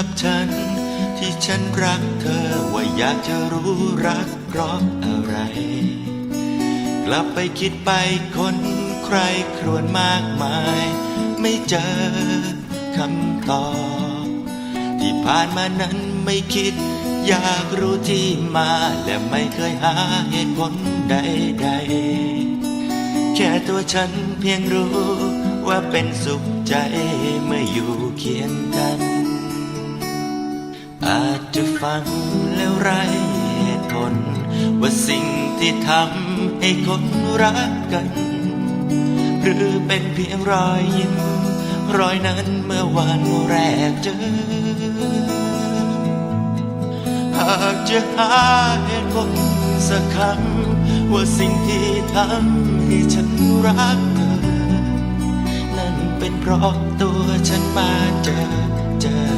กับฉัน ที่ฉันรักเธอว่าอยากจะรู้รักเพราะอะไร กลับไปคิดไปคนใครครวญมากมาย ไม่เจอคำตอบ ที่ผ่านมานั้นไม่คิด อยากรู้ที่มาและไม่เคยหาเหตุผลใดๆ แค่ตัวฉันเพียงรู้ว่าเป็นสุขใจเมื่ออยู่เคียงกัน อาจจะฟังแล้วไรเหตุผล ว่าสิ่งที่ทำให้คนรักกัน หรือเป็นเพียงรอยยิ้มรอยนั้นเมื่อวันแรกเจอ หากจะหาเหตุผลสักคำว่าสิ่งที่ทำให้ฉันรักเธอ นั่นเป็นเพราะตัวฉันมาเจอเจอ